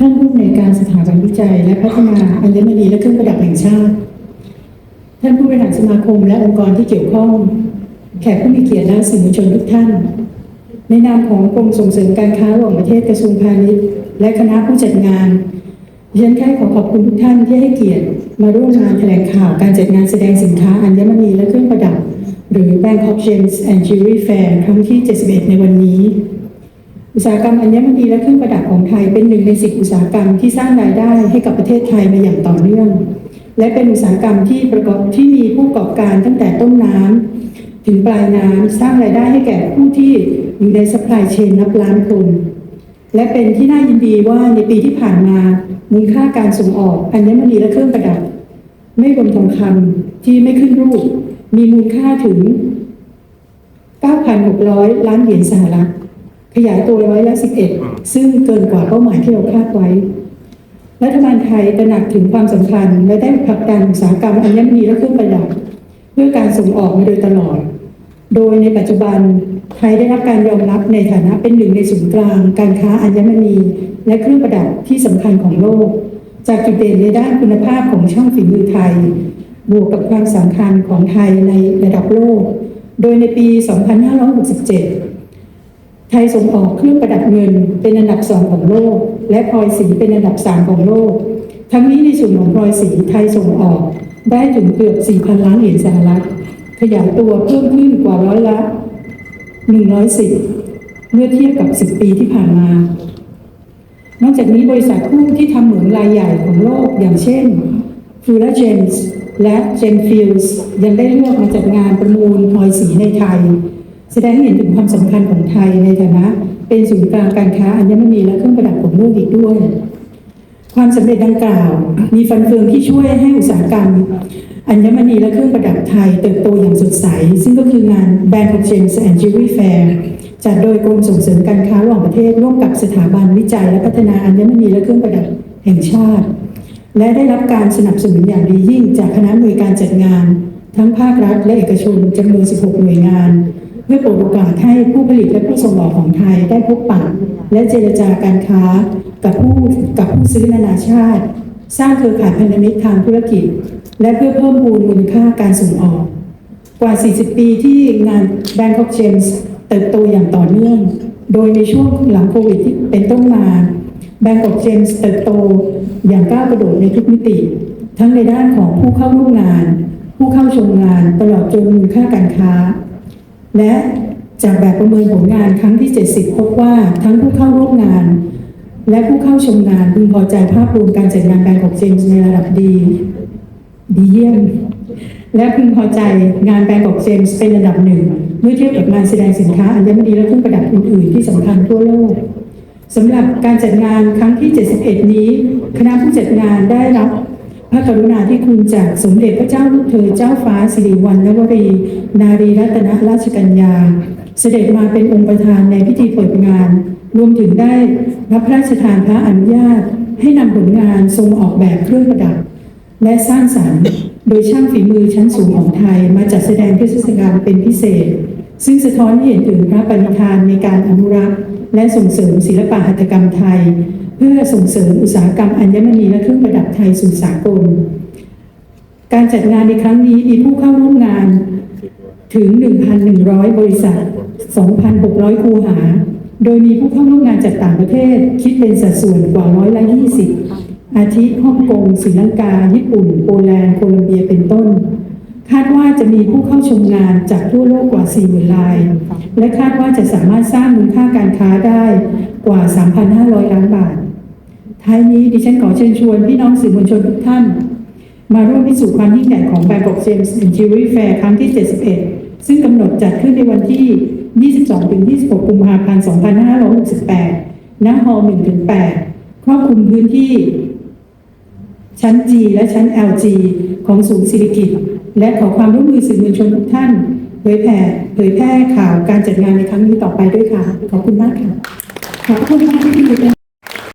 ท่านผู้อำนวยการสถาบันวิจัย และพัฒนาอัญมณีและเครื่องประดับแห่งชาติ ท่านผู้บริหารสมาคมและองค์กรที่เกี่ยวข้อง แขกผู้มีเกียรติและสื่อมวลชนทุกท่าน ในนามของกรมส่งเสริมการค้าระหว่างประเทศกระทรวงพาณิชย์ และคณะผู้จัดงานดิฉันแค่ขอขอบคุณทุกท่านที่ให้เกียรติมาร่วมงานแถลงข่าวการจัดงานแสดงสินค้าอัญมณีและเครื่องประดับ หรือ Bangkok Gems and Jewelry Fair ครั้งที่ 71 ในวันนี้ อุตสาหกรรมอัญมณีและเครื่องประดับของไทยเป็นหนึ่งในสิบอุตสาหกรรมที่สร้างรายได้ให้กับประเทศไทยมาอย่างต่อเนื่อง และเป็นอุตสาหกรรมที่ประกอบที่มีผู้ประกอบการตั้งแต่ต้นน้ำถึงปลายน้ำสร้างรายได้ให้แก่ผู้ที่อยู่ใน supply chain นับล้านคนและเป็นที่น่ายินดีว่าในปีที่ผ่านมามูลค่าการส่งออกอัญมณีและเครื่องประดับ ไม่รวมทองคำที่ไม่ขึ้นรูป มีมูลค่าถึง 9,600 ล้านเหรียญสหรัฐ ขยายตัวร้อยละ11 ซึ่งเกินกว่าเป้าหมายที่เราคาดไว้ รัฐบาลไทยตระหนักถึงความสำคัญ และได้ผลักดันอุตสาหกรรมอัญมณีและเครื่องประดับเพื่อการส่งออกมาโดยตลอด โดยในปัจจุบันไทยได้รับการยอมรับในฐานะเป็นหนึ่งในศูนย์กลาง การค้าอัญมณี และเครื่องประดับที่สำคัญของโลก จากจุดเด่นในด้านคุณภาพของช่างฝีมือไทย บวกกับความสำคัญของไทยในระดับโลก โดยในปี 2567 ไทยส่งออกเครื่องประดับเงินเป็นอันดับสองของโลก และพลอยสีเป็นอันดับสามของโลก ทั้งนี้ในส่วนของพลอยสีไทยส่งออกได้ถึงเกือบ 4,000 ล้านเหรียญสหรัฐ ขยายตัวเพิ่มขึ้นกว่าร้อยละ 110 เมื่อเทียบกับ 10 ปีที่ผ่านมา นอกจากนี้บริษัทผู้ที่ทำเหมืองรายใหญ่ของโลกอย่างเช่น f u l a g e n s และ Gemfields ยังได้เลือกมาจัดงานประมูลพลอยสีในไทย แสดงให้เห็นถึงความสำคัญของไทยในฐานะ เป็นศูนย์กลางการค้าอัญมณีและเครื่องประดับของโลกอีกด้วย ความสำเร็จดังกล่าว มีฟันเฟืองที่ช่วยให้อุตสาหกรรม อัญมณีและเครื่องประดับไทยเติบโตอย่างสดใส ซึ่งก็คืองาน Bangkok Gems and Jewelry Fair จัดโดยกรมส่งเสริมการค้าระหว่างประเทศร่วมกับสถาบันวิจัยและพัฒนาอัญมณีและเครื่องประดับแห่งชาติ และได้รับการสนับสนุนอย่างดียิ่งจากคณะหน่วยการจัดงาน ทั้งภาครัฐและเอกชนจำนวน 16 หน่วยงาน เพื่อเปิดโอกาสให้ผู้ผลิตและผู้ส่งออกของไทยได้พบปะและเจรจาการค้ากับผู้กับผู้ซื้อนานาชาติ สร้างเครือข่ายพันธมิตรทางธุรกิจ และเพื่อเพิ่มพูนมูลค่าการส่งออก กว่า 40 ปีที่งาน Bangkok Gems เติบโตอย่างต่อเนื่อง โดยในช่วงหลังโควิดที่เป็นต้นมา Bangkok Gems เติบโตอย่างก้าวกระโดดในทุกมิติ ทั้งในด้านของผู้เข้าร่วมงาน ผู้เข้าชมงานตลอดจนมูลค่าการค้า และจากแบบประเมินผลงานครั้งที่ 70 พบว่าทั้งผู้เข้าร่วมงาน และผู้เข้าชมงานพึงพอใจภาพรวมการจัดงาน Bangkok Gems ในระดับดีดีเยี่ยม และพึงพอใจงาน Bangkok Gems เป็นอันดับหนึ่ง เมื่อเทียบกับงานแสดงสินค้าอัญมณีและเครื่องประดับอื่น ๆ ที่สำคัญทั่วโลกสำหรับการจัดงานครั้งที่ 71 นี้ คณะผู้จัดงานได้รับ พระกรุณาธิคุณจากสมเด็จพระเจ้าลูกเธอเจ้าฟ้าสิริวัณณวรี นารีรัตนราชกัญญา เสด็จมาเป็นองค์ประธานในพิธีเปิดงาน รวมถึงได้รับพระราชทานพระอนุญาต ให้นำผลงานทรงออกแบบเครื่องประดับ และสร้างสรรค์ โดยช่างฝีมือชั้นสูงของไทยมาจัดแสดงเทศกาลเป็นพิเศษ ซึ่งสะท้อนให้เห็นถึงพระปณิธานในการอนุรักษ์ และส่งเสริมศิลปะหัตถกรรมไทย เพื่อส่งเสริมอุตสาหกรรมอัญมณีและเครื่องประดับไทยสู่สากล การจัดงานในครั้งนี้มีผู้เข้าร่วมงานถึง 1,100 บริษัท 2,600 คูหา โดยมีผู้เข้าร่วมงานจากต่างประเทศ คิดเป็นสัดส่วนกว่าร้อยละ20 อาทิฮ่องกงศรีลังกา ญี่ปุ่น โปแลนด์ โคลัมเบียเป็นต้น คาดว่าจะมีผู้เข้าชมงานจากทั่วโลกกว่า 40,000ราย และคาดว่าจะสามารถสร้างมูลค่าการค้าได้กว่า 3,500 ล้านบาท ท้ายนี้ดิฉันขอเชิญชวนพี่น้องสื่อมวลชนทุกท่าน มาร่วมพิสูจน์ความยิ่งใหญ่ของ Bangkok Gems and Jewelry Fair ครั้งที่ 71 ซึ่งกำหนดจัดขึ้นในวันที่ 22-26 กุมภาพันธ์ 2568 ณ ฮอลล์1-8 ครอบคลุมพื้นที่ ชั้น G และชั้น LG ของศูนย์ศิริกิต และขอความร่วมมือสื่อมวลชนทุกท่านเผยแผ่เผยแพร่ข่าวการจัดงานในครั้งนี้ต่อไปด้วยค่ะ ขอบคุณมากค่ะ ขอบคุณมากที่ติดตาม